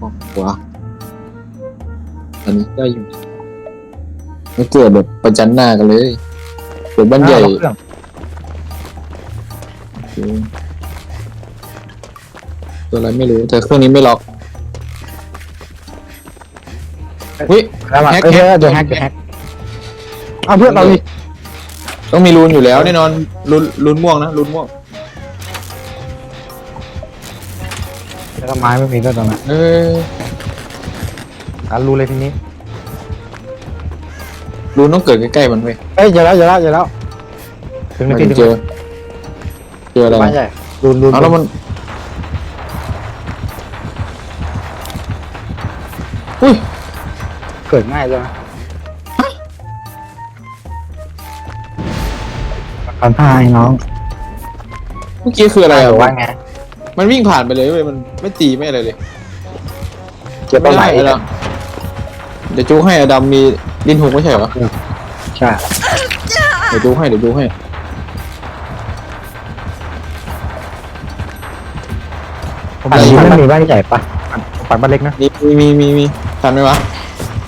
ห้องขวาอันนี้ได้อยู่ไม่เกิดแบบประจันหน้ากันเลยเกิดบ้านใหญ่อ้าวเครื่องตัวอะไรไม่รู้แต่เครื่องนี้ไม่ล็อกวิแล้วมาแฮกเอ้ยแฮกเดี๋ยวแฮกเดี๋ยวแฮกเอาเพื่อนเราดิต้องมีรูนอยู่แล้วแน่นอนรูนรูนม่วงนะรูนม่วง แล้วก็ไม้ไม่มีด้วยตรงนั้นเออการรู้เลยทีนี้รูนต้องเกิดใกล้ๆมันเว้ยเอ้ยเจอแล้วเจอแล้วเจอแล้ว ถึงมันาทีนถึงเจอ เจออะไรบ้านใหญ่รุนรุนเอาแล้วมันอุ้ยเกิดง่ายเลยการพายน้อง เมื่อกี้คืออะไรอะว่าไง มันวิ่งผ่านไปเลยเว้ยมันไม่ตีไม่อะไรเลยเจ็บตรงไหนม่ด้แล้วเดี๋ยวจูให้อดัมมีดินหุกไม่ใช่เหรอใช่เดี๋ยวจูให้เดี๋ยวจูให้ผมปัดไม่มีบ้านใหญ่ปะผมปัดบ้านเล็กนะ มีมีมีมีมีทันไหมวะ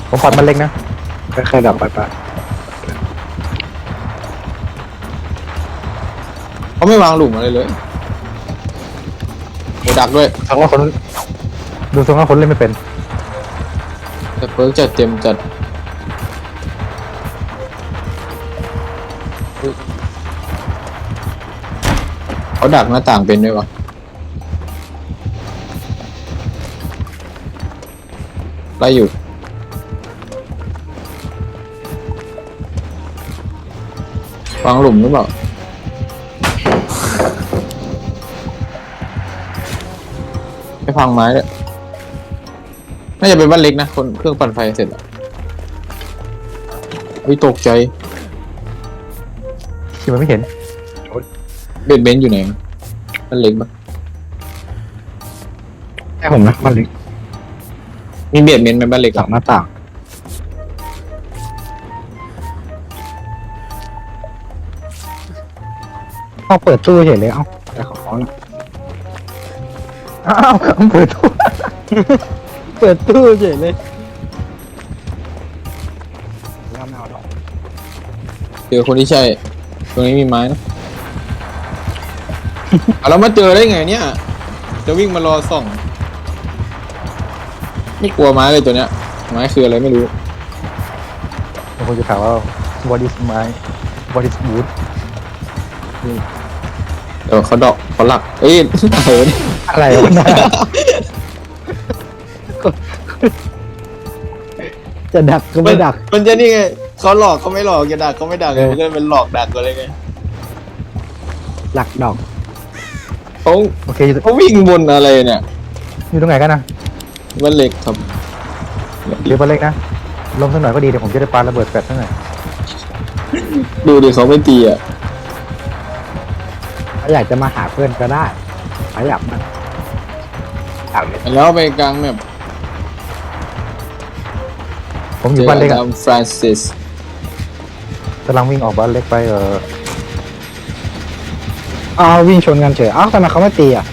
ผมปัดบ้านเล็กนะ ค่อยๆดับไปไปเขาไม่วางหลุมอะไรเลย โอ้ดักด้วยทางว่าคนดูทรงว่าคนเล่นไม่เป็นแต่เพิร์กจัดเต็มจัดเขาดักหน้าต่างเป็นด้วยวะไล่อยู่วางหลุมหรือเปล่า ไม่พังไม้เลยน่าจะเป็นบ้านเล็กนะคนเครื่องปั่นไฟเสร็จแล้ววิตกใจที่มันไม่เห็นเบนเบนซ์อยู่ไหนบ้านเล็กปะแค่ผมนะบ้านเล็กมีเบียดเมนต์ไหมบ้านเล็กหลัอะงหน้าต่างเอาเปิดตู้เฉยเลยเอ้าแต่ขอเขาหน่อย อ้าวเปิดตู้ เปิดตู้เฉยเลยไม่เอาหรอกเจอคนที่ใช่ ตรงนี้มีไม้นะ เอาแล้วมาเจอได้ไงเนี่ย จะวิ่งมารอส่อง ไม่กลัวไม้เลยตัวเนี้ย ไม้คืออะไรไม่รู้ บางคนจะถามว่า what is my what is wood เออเขาดอกเขาหลักเอ้ยเหินอะไรวะเนะจะดักก็ไม่ดัก มันจะนี่ไงเขาหลอกเขาไม่หลอกจะดักเขาไม่ดักไงมันก็เป็นหลอกดักกันเลยไงหลักดอก เขาโอเคอยู่เขาวิ่งบนอะไรเนี่ยอยู่ตรงไหนกันนะบ้านเล็กครับเดี๋ยวบ้านเล็กนะลมสักหน่อยก็ดีเดี๋ยวผมจะได้ปาระเบิดแฟลชสักหน่อยดูดิเขาไม่ตีอะถ้า อยากจะมาหาเพื่อนก็ได้ถ้าอยากมาถามเลยแล้วไปกลางแบบผมอเจยู่อบ้านเล็กกัอะบฟรานซิสกำลังวิ่งออกบ้านเล็กไปเอออ้าววิ่งชนกันเฉยอ้าวทำไมเขาไม่ตีอะ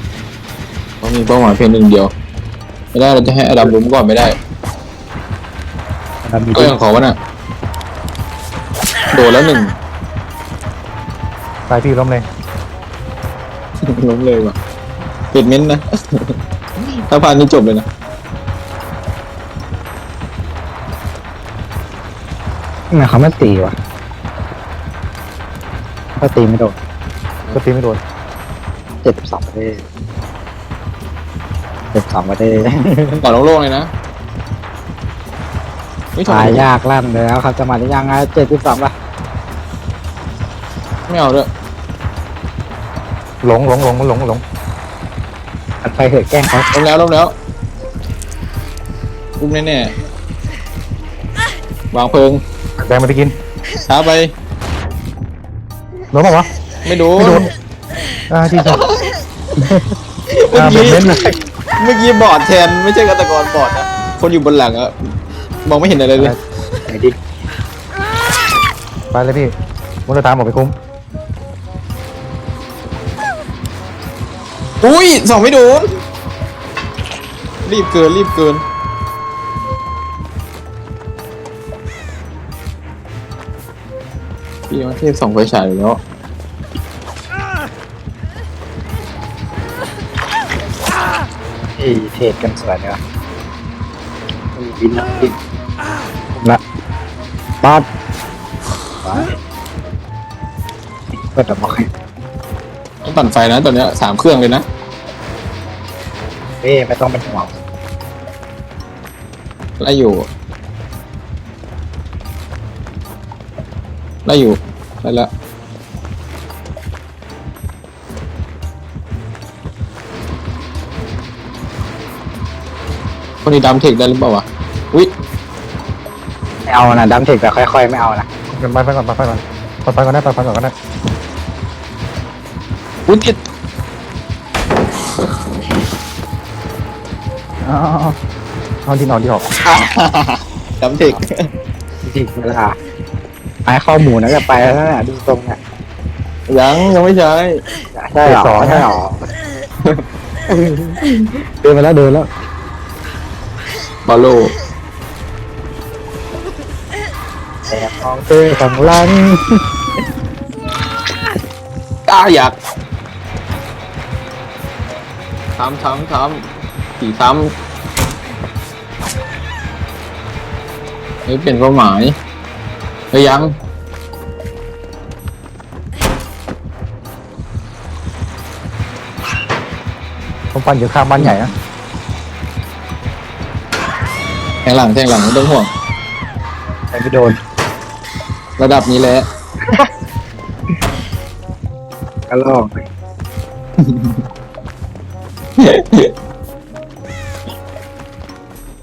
เขามีเป้าหมายเพียงหนึ่งเดียว ไม่ได้เราจะให้อดัมล้มก่อนไม่ได้ดันมีก็ยังขอวะน่ะ โดนแล้วหนึ่ง ตายพี่ล้มเลย ล้มเลยว่ะปิดเม้นต์นะ ถ้าพานนี่จบเลยนะทำไมเขาไม่ตีวะเขาตีไม่โดนก็ตีไม่โดนเจ็ดสองประเทศเจ็ดสองประเทศ ก่อนโล่งๆเลยนะไม่ถอตายยยากลั่นแล้วครับจะมาได้ยังไงเจ็ดสิบสองป่ะไม่เอาด้วย หลงหลงหลงหลงหลงอัดไปเหอะแกล้งเขาล้มแล้วล้มแล้วอุ้มแน่ๆวางเพลิงแดงมาได้กินช้าไป หลงเปล่าวะ ไม่โดนไม่โดน อ่าที่สุดเมื่ออ่าเป็นกี้เม้นเลยเมื่อกี้บอดแทนไม่ใช่ฆาตกรบอดนะคนอยู่บนหลังอะมองไม่เห็นอะไรเลย ไหนดิไปเลยพี่มุนตามออกไปคุ้ม อุ้ยสองไม่โดนรีบเกินรีบเกินพี่มาเทพส่องไฟฉายอยู่แล้วเอ้ยเทศกันสวยเลยวะบินนะบินละบอสไปเปิดแต่บอกให้ ต้องปั่นไฟนะตอนเนี้ยสามเครื่องเลยนะเอ้ยไม่ต้องเป็นห่วงไล่อยู่ไล่อยู่ไล่แล้วคนนี้ดำเทคได้หรือเปล่าวะอุ้ยไม่เอานะดัมเทคแต่ค่อยๆ ไม่เอานะไปไปก่อนไปไปก่อนไปไปก่อนได้ไปไปก่อนก็ได้ อุ้ยติดเอาเอาเอาเอาที่นอนที่ออกดำเทคจริงเวลาไอ้ข้อมูลนะจะไปแล้วนะดูตรงเนี่ยยังยังไม่ใช่ใช่หรอใช่หรอเดินมาแล้วเดินแล้วบอลโลแอบมองเธอข้างหลังตาอยาก ทำทำทำสี่ซ้ำเฮ้ยเปลี่ยนเป้าหมายเฮ้ยยังผมปั่นอยู่ข้างบ้านใหญ่นะแทงหลังแทงหลังไม่ต้องห่วงแต่ไม่โดน ระดับนี้แหละก็ลอก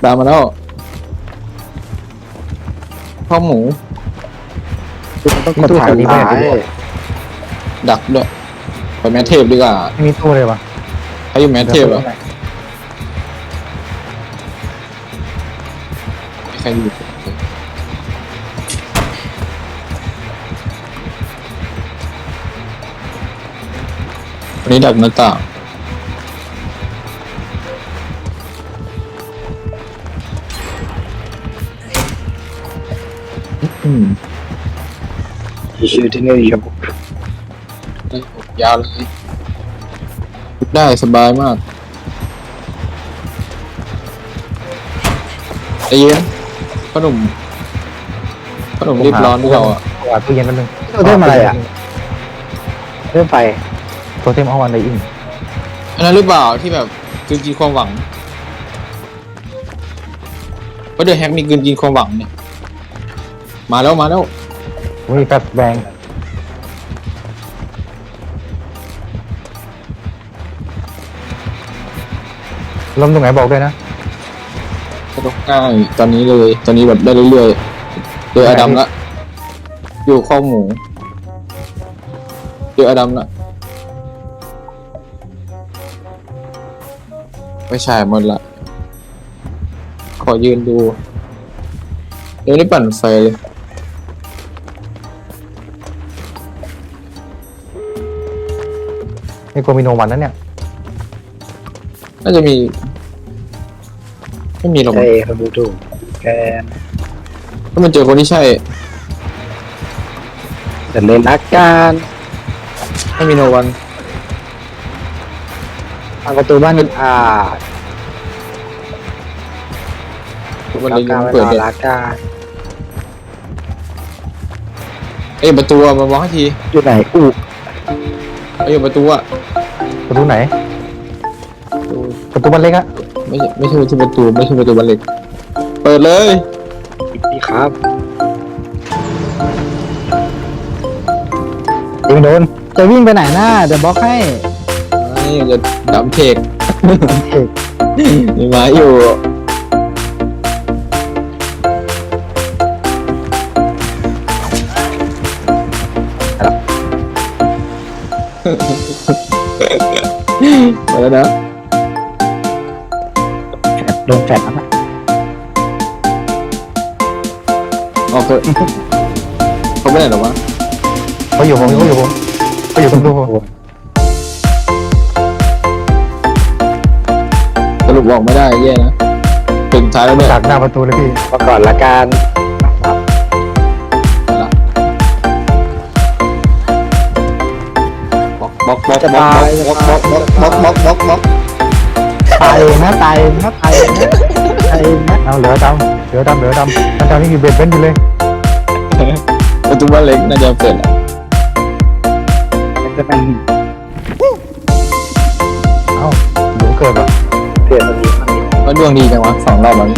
ตามมาแล้วข้าวหมูต้องกดถ่ายนี้ไม่ได้ดักด้วยไปแมทเทปดีกว่าไม่มีตู้เลยวะใครอยู่แมทเทปเหรอใครอยู่วันนี้ดักหน้าต่าง ชื่อที่นี่ครับได้ผมยาวเลยได้สบายมากใจเย็นขนมขนมรีบร้อนที่เราอะว่าตู้เย็นแป๊บนึงเริ่มอะไรอะเริ่มไฟโทเทมเอาวันไดอินอันนั้นหรือเปล่าที่แบบกลืนกินความหวังว่าะเดอะแฮกมีกลืนกินความหวังเนี่ย มาแล้วมาแล้ว อุ้ยแฟบแบงลมตรงไหนบอกด้วยนะก็ต้องง่ายตอนนี้เลยตอนนี้แบบได้เรื่อยๆเจออดัมละอยู่ข้อหมูเจออดัมละไม่ใช่หมดละ ขอยืนดูเดี๋ยวนี้ปั่นไฟเลย นี่โกมิโนวันนั้นเนี่ย น่าจะมี ไม่มีหรอกมั้งใช่ครับดูดูแกนถ้ามันเจอคนที่ใช่เดินเล่นอาการไม่มีโนวันทางประตูบ้านอ่าวันอานี้ยัการงเวเปิดลาเลยอาการเอ้ยประตูอะมามองให้ทีอยู่ไหนอู้ เอ้ยประตูอะประตูไหน ประตูบ้านเล็กอะไม่ใช่ไม่ใช่ที่ประตูไม่ใช่ประตูบันเล็ก เปิดเลยดีครับยิงโดน จะวิ่งไปไหนหน้าเดี๋ยวบล็อกให้นี่จะดำเทกเอกมีไม้อยู่ มาแล้วนะแฟดโดนแฟดนะออกเถอะเขาไม่ไหนหรอวะเขาอยู่ผมเขาอยู่ผมเขาอยู่ตรงดูผมสรุปผมบอกไม่ได้แย่นะถึงท้ายแล้วเนี่ยดักหน้าประตูเลยพี่มาก่อนละกัน บล็อกบล็อกบล็อกบล็อกบล็อกบล็อกบล็อกบล็อกบล็อกบล็อกตายเองนะตายเองนะตายเองนะตายเองนะเอาเหลือดำเหลือดำเหลือดำมันตอนนี้คือเบ็ดเบ้นอยู่เลยประตูบ้านเล็กน่าจะเปิดแล้วมันจะเป็นเอ้าหนูเกิดแบบเถื่อนมันมีมันมีว่าดวงดีจังวะสองรอบแล้ว